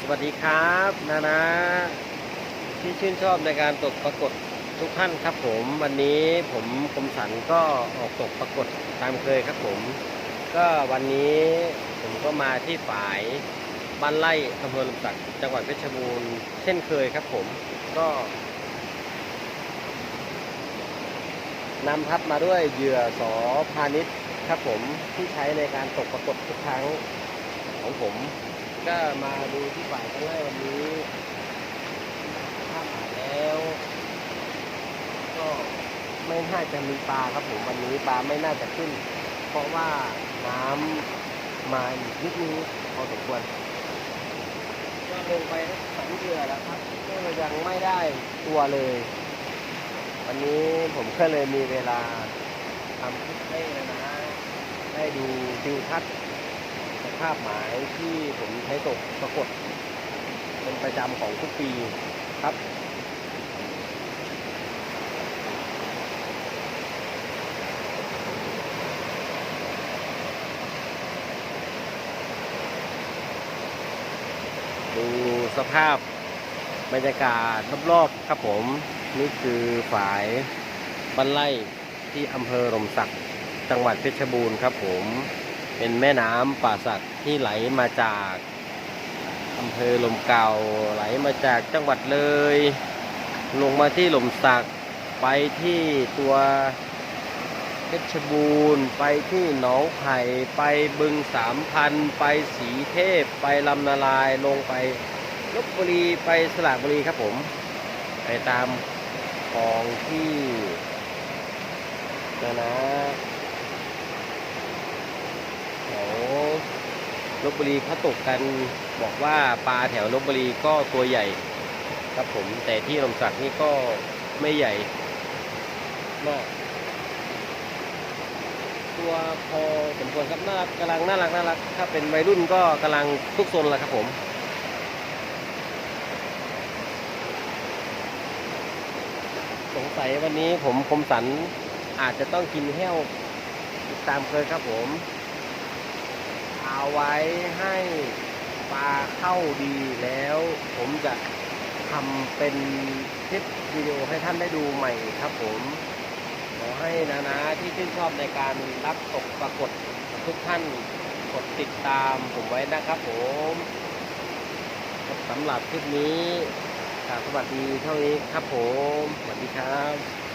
สวัสดีครับนานะที่ชื่นชอบในการตกปรากฏทุกท่านครับผม วันนี้ผมคมสันก็ออกตกปรากฏตามเคยครับผม ก็วันนี้ผมก็มาที่ฝายบ้านไร่อำเภอลำสักจังหวัดเพชรบูรณ์เช่นเคยครับผมก็นำทับมาด้วยเหยื่อสอพาณิชย์ครับผมที่ใช้ในการตกปรากฏทุกครั้งของผม ก็มาดูที่ฝ่ายกันไล่วันนี้ถ้าหาแล้ว ก็ไม่น่าจะมีปลาครับผมวันนี้ปลาไม่น่าจะขึ้น เพราะว่าน้ำมาอีกนิดนึงพอสมควรก็ลงไปสังเดือแล้วครับก็ยังไม่ได้ตัวเลย วันนี้ผมก็เลยมีเวลาทำคลิปให้นะนะ ได้ดูทิวทัศน์ส ภาพหมายที่ผมใช้ตกปรากฏ เป็นประจำของทุกปีครับดูสภาพบรรยากาศรอบๆครับผม นี่คือฝายบ้านไร่ที่อำเภอลมสักจังหวัดเพชรบูรณ์ครับผม เป็นแม่น้ำป่าสักที่ไหลมาจากอำเภอลมเก่าไหลมาจากจังหวัดเลย ลงมาที่หลมสักไปที่ตัวเพชรบูรณ์ไปที่หนองไผ่ไปบึงสามพันไปสีเทพ ไปลำนาลายลงไปลบบุรีไปสระบุรีครับผม ไปตามคลองที่นะนะ ลบบุรีเขาตกกันบอกว่าปลาแถวลบบุรีก็ตัวใหญ่ครับผมแต่ที่ลมสักนี่ก็ไม่ใหญ่มากตัวพอสมควรครับน่ารักกำลังน่ารักน่ารักถ้าเป็นวัยรุ่นก็กำลังทุกซนแหละครับผมสงสัยวันนี้ผมคมสันอาจจะต้องกินแห้วตามเคยครับผม เอาไว้ให้ปลาเข้าดีแล้ว ผมจะทำเป็นคลิปวิดีโอให้ท่านได้ดูใหม่ครับผมขอให้นะนะที่ชื่นชอบในการรับตกปรากฏทุกท่านกดติดตามผมไว้นะครับผมสำหรับคลิปนี้สวัสดีเท่านี้ครับผม สวัสดีครับ